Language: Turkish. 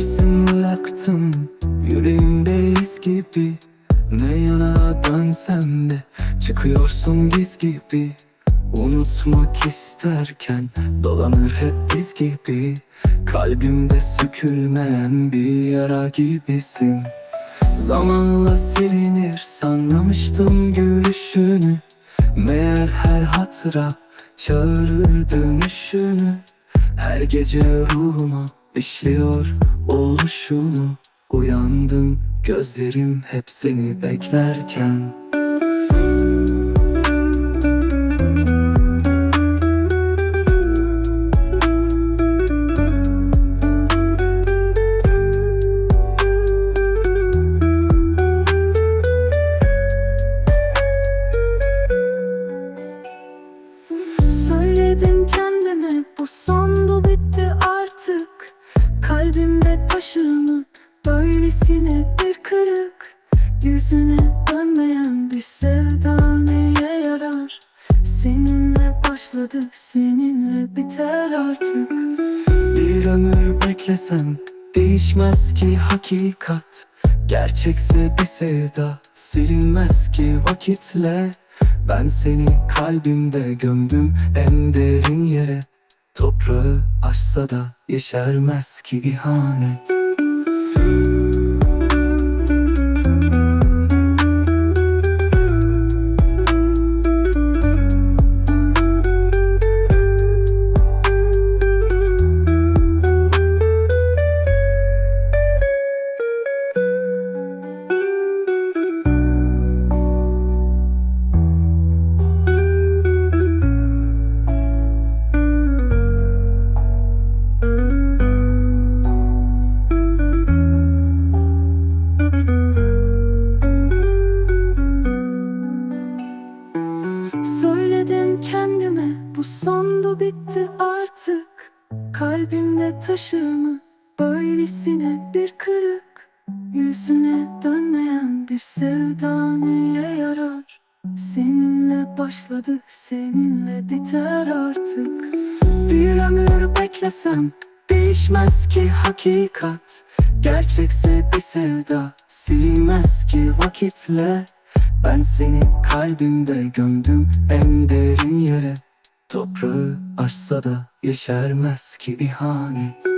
Dersim bıraktım yüreğimde iz gibi. Ne yana dönsem de çıkıyorsun giz gibi. Unutmak isterken dolanır hep biz gibi. Kalbimde sökülmeyen bir yara gibisin. Zamanla silinir sanmıştım gülüşünü. Meğer her hatıra çağırır dönüşünü. Her gece ruhuma işliyor oluşunu. Uyandım gözlerim hep seni beklerken böylesine bir kırık Yüzüne dönmeyen bir sevda neye yarar? Seninle başladı seninle biter artık. Bir ömür beklesem değişmez ki hakikat. Gerçekse bir sevda silinmez ki vakitle. Ben seni kalbimde gömdüm en derin yere. Toprağı aşsa da yeşermez ki ihanet Söyledim kendime bu sondu bitti artık. Kalbimde taşımı böylesine bir kırık. Yüzüne dönmeyen bir sevda neye yarar? Seninle başladı seninle biter artık. Bir ömür beklesem değişmez ki hakikat. Gerçekse bir sevda silinmez ki vakitle ben seni kalbimde gömdüm en derin yere. Toprağı aşsa da yeşermez ki ihanet